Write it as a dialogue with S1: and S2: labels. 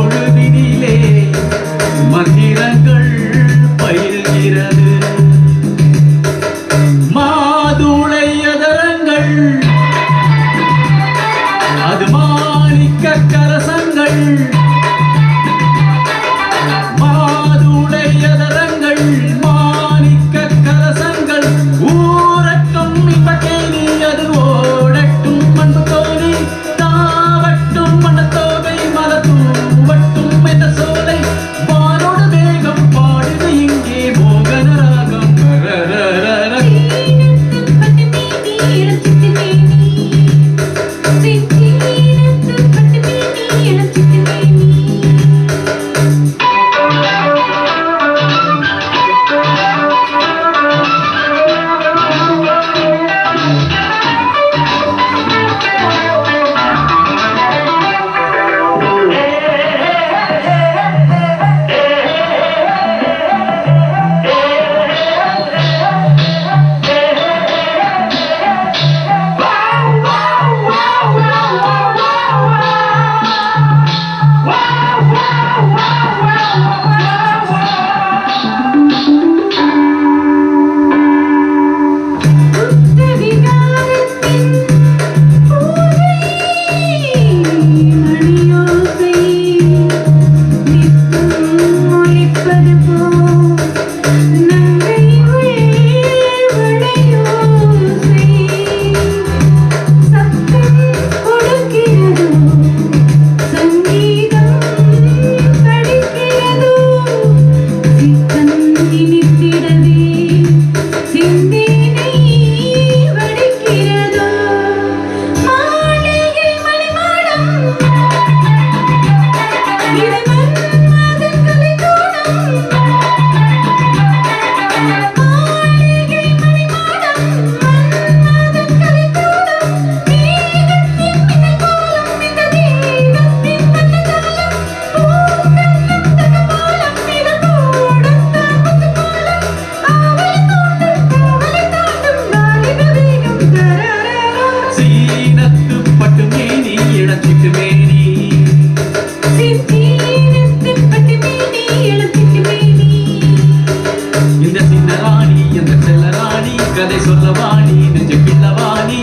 S1: பொழுதினிலே கதை சொல்லவாணி நெஞ்ச பிள்ளவாணி